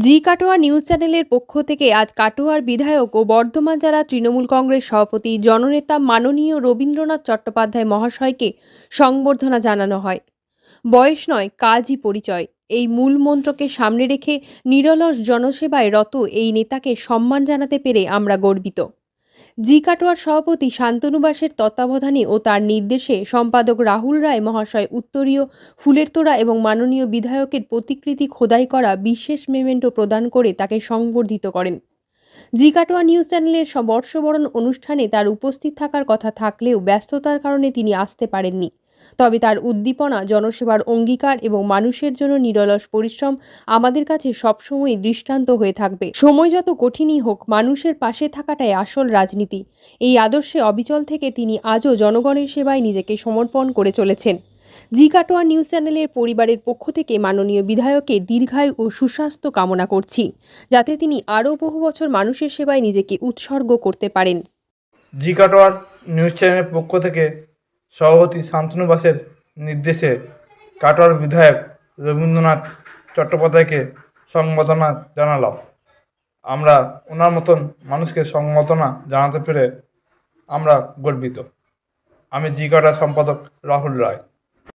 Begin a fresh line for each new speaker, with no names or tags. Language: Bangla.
জি কাটোয়া নিউজ চ্যানেলের পক্ষ থেকে আজ কাটোয়ার বিধায়ক ও বর্ধমান জেলা তৃণমূল কংগ্রেস সভাপতি জননেতা মাননীয় রবীন্দ্রনাথ চট্টোপাধ্যায় মহাশয়কে সংবর্ধনা জানানো হয়। বয়স নয়, কাজই পরিচয়। এই মূল মন্ত্রকে সামনে রেখে নিরলস জনসেবায় রত এই নেতাকে সম্মান জানাতে পেরে আমরা গর্বিত। জি কাটোয়ার সভাপতি শান্তনুবাসের তত্ত্বাবধানে ও তার নির্দেশে সম্পাদক রাহুল রায়, মহাশয় উত্তরীয় ফুলের তোড়া এবং মাননীয় বিধায়কের প্রতিকৃতি খোদাই করা বিশেষ মেমেন্টো প্রদান করে তাকে সংবর্ধিত করেন। জি কাটোয়া নিউজ চ্যানেলের বর্ষবরণ অনুষ্ঠানে তার উপস্থিত থাকার কথা থাকলেও ব্যস্ততার কারণে তিনি আসতে পারেননি। তবে তার উদ্দীপনা, জনসেবার অঙ্গীকার এবং মানুষের জন্য নিরলস পরিশ্রম আমাদের কাছে সবসময় দৃষ্টান্ত হয়ে থাকবে। সময় যত কঠিনই হোক, মানুষের পাশে থাকাটাই আসল রাজনীতি। এই আদর্শে অবিচল থেকে তিনি আজও জনগণের সেবায় নিজেকে সমর্পণ করে চলেছেন। জি কাটোয়া নিউজ চ্যানেলের পরিবারের পক্ষ থেকে মাননীয় বিধায়কের দীর্ঘায়ু ও সুস্বাস্থ্য কামনা করছি, যাতে তিনি আরও বহু বছর মানুষের সেবায় নিজেকে উৎসর্গ করতে পারেন।
জি কাটোয়ার নিউজ চ্যানেলের পক্ষ থেকে সভাপতি শান্তনু বাসের নির্দেশে কাটোয়ার বিধায়ক রবীন্দ্রনাথ চট্টোপাধ্যায়কে সংবর্ধনা জানাল আমরা ওনার মতন মানুষকে সংবর্ধনা জানাতে পেরে আমরা গর্বিত। আমি জি কাটার সম্পাদক রাহুল রায়।